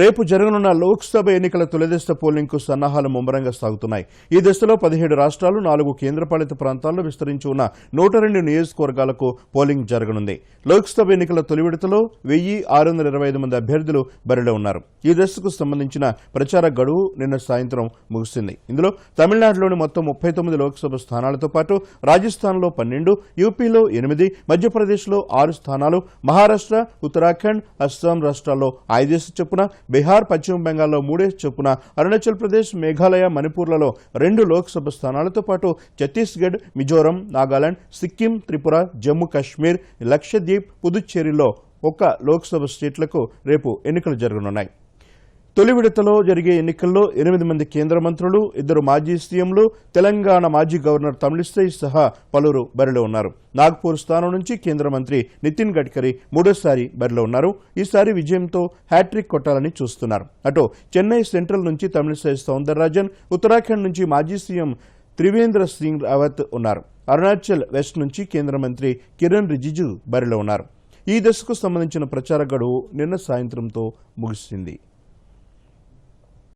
రేపు జరగనున్న లోక్సభ ఎన్నికల తొలిదశ పోలింగ్కు సన్నాహాలు ముమ్మరంగా సాగుతున్నాయి. ఈ దశలో పదిహేడు రాష్ట్రాలు నాలుగు కేంద్రపాలిత ప్రాంతాల్లో విస్తరించి ఉన్న నూట రెండు నియోజకవర్గాలకు పోలింగ్ జరగనుంది. లోక్సభ ఎన్నికల తొలి విడతలో వెయ్యి ఆరు వందల ఇరవై ఐదు మంది అభ్యర్థులు బరిలో ఉన్నారు. ఈ దశకు సంబంధించిన ప్రచార గడువు నిన్న సాయంత్రం ముగిసింది. ఇందులో తమిళనాడులోని మొత్తం ముప్పై తొమ్మిది లోక్సభ స్థానాలతో పాటు రాజస్థాన్లో పన్నెండు యూపీలో ఎనిమిది మధ్యప్రదేశ్లో ఆరు స్థానాలు మహారాష్ట్ర ఉత్తరాఖండ్ అస్సాం రాష్ట్రాల్లో ఐదేసి చొప్పున బీహార్ పశ్చిమ బెంగాల్లో మూడే చొప్పున అరుణాచల్ ప్రదేశ్ మేఘాలయ మణిపూర్లలో రెండు లోక్సభ స్థానాలతో పాటు ఛత్తీస్గఢ్ మిజోరం నాగాలాండ్ సిక్కిం త్రిపుర జమ్మూ కాశ్మీర్ లక్షద్వీప్ పుదుచ్చేరిలో ఒక్క లోక్సభ సీట్లకు రేపు ఎన్నికలు జరగనున్నాయి. తొలి విడతలో జరిగే ఎన్నికల్లో ఎనిమిది మంది కేంద్ర మంత్రులు ఇద్దరు మాజీ సీఎంలు తెలంగాణ మాజీ గవర్నర్ తమిళిసై సహా పలువురు బరిలో ఉన్నారు. నాగ్పూర్ స్థానం నుంచి కేంద్ర మంత్రి నితిన్ గడ్కరీ మూడోసారి బరిలో ఉన్నారు. ఈసారి విజయంతో హ్యాట్రిక్ కొట్టాలని చూస్తున్నారు. అటు చెన్నై సెంట్రల్ నుంచి తమిళిసై సౌందరరాజన్ ఉత్తరాఖండ్ నుంచి మాజీ సీఎం త్రివేంద్ర సింగ్ రావత్ ఉన్నారు. అరుణాచల్ వెస్ట్ నుంచి కేంద్ర మంత్రి కిరణ్ రిజిజు బరిలో ఉన్నారు. ఈ దశకు సంబంధించిన ప్రచార గడువు నిన్న సాయంత్రంతో ముగిసింది.